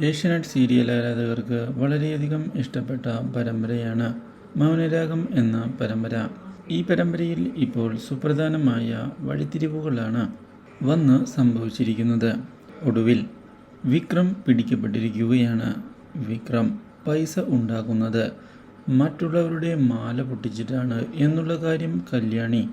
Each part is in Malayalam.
ഏഷ്യനെറ്റ് സീരിയൽ ആരാധകർക്ക് വളരെയധികം ഇഷ്ടപ്പെട്ട പരമ്പരയാണ് മൗനരാഗം എന്ന പരമ്പര. ഈ പരമ്പരയിൽ ഇപ്പോൾ സുപ്രധാനമായ വഴിത്തിരിവുകളാണ് വന്ന് സംഭവിച്ചിരിക്കുന്നത്. ഒടുവിൽ വിക്രം പിടിക്കപ്പെട്ടിരിക്കുകയാണ്. വിക്രം പൈസ ഉണ്ടാക്കുന്നത് മറ്റുള്ളവരുടെ മാല പൊട്ടിച്ചിട്ടാണ് എന്നുള്ള കാര്യം കല്യാണി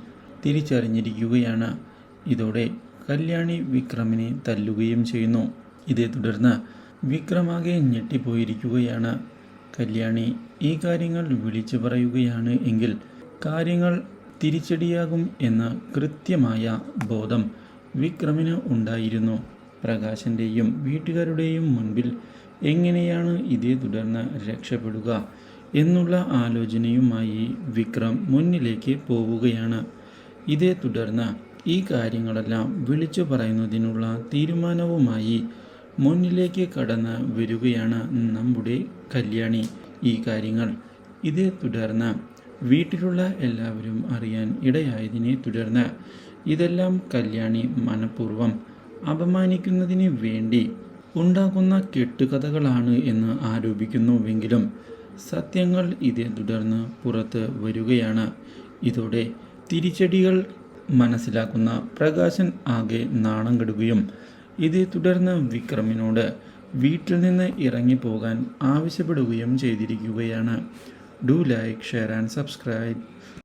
തിരിച്ചറിഞ്ഞിരിക്കുകയാണ്. ഇതോടെ കല്യാണി വിക്രമിനെ തല്ലുകയും ചെയ്യുന്നു. ഇതേ തുടർന്ന് വിക്രമാകെ ഞെട്ടിപ്പോയിരിക്കുകയാണ്. കല്യാണി ഈ കാര്യങ്ങൾ വിളിച്ചു പറയുകയാണ് എങ്കിൽ കാര്യങ്ങൾ തിരിച്ചടിയാകും എന്ന കൃത്യമായ ബോധം വിക്രമിന് ഉണ്ടായിരുന്നു. പ്രകാശന്റെയും വീട്ടുകാരുടെയും മുൻപിൽ എങ്ങനെയാണ് ഇതേ തുടർന്ന് രക്ഷപ്പെടുക എന്നുള്ള ആലോചനയുമായി വിക്രം മുന്നിലേക്ക് പോവുകയാണ്. ഇതേ തുടർന്ന് ഈ കാര്യങ്ങളെല്ലാം വിളിച്ചു പറയുന്നതിനുള്ള തീരുമാനവുമായി മുന്നിലേക്ക് കടന്ന് വരികയാണ് നമ്മുടെ കല്യാണി. ഈ കാര്യങ്ങൾ ഇതേ തുടർന്ന് വീട്ടിലുള്ള എല്ലാവരും അറിയാൻ ഇടയായതിനെ തുടർന്ന് ഇതെല്ലാം കല്യാണി മനഃപൂർവം അപമാനിക്കുന്നതിന് വേണ്ടി ഉണ്ടാക്കുന്ന കെട്ടുകഥകളാണ് എന്ന് ആരോപിക്കുന്നുവെങ്കിലും സത്യങ്ങൾ ഇതേ തുടർന്ന് പുറത്ത് വരികയാണ്. ഇതോടെ തിരിച്ചടികൾ മനസ്സിലാക്കുന്ന പ്രകാശൻ ആകെ നാണം കെടുകയും ഇതേ തുടർന്ന് വിക്രമിനോട് വീട്ടിൽ നിന്ന് ഇറങ്ങിപ്പോകാൻ ആവശ്യപ്പെടുകയും ചെയ്തിരിക്കുകയാണ്. Do like share and subscribe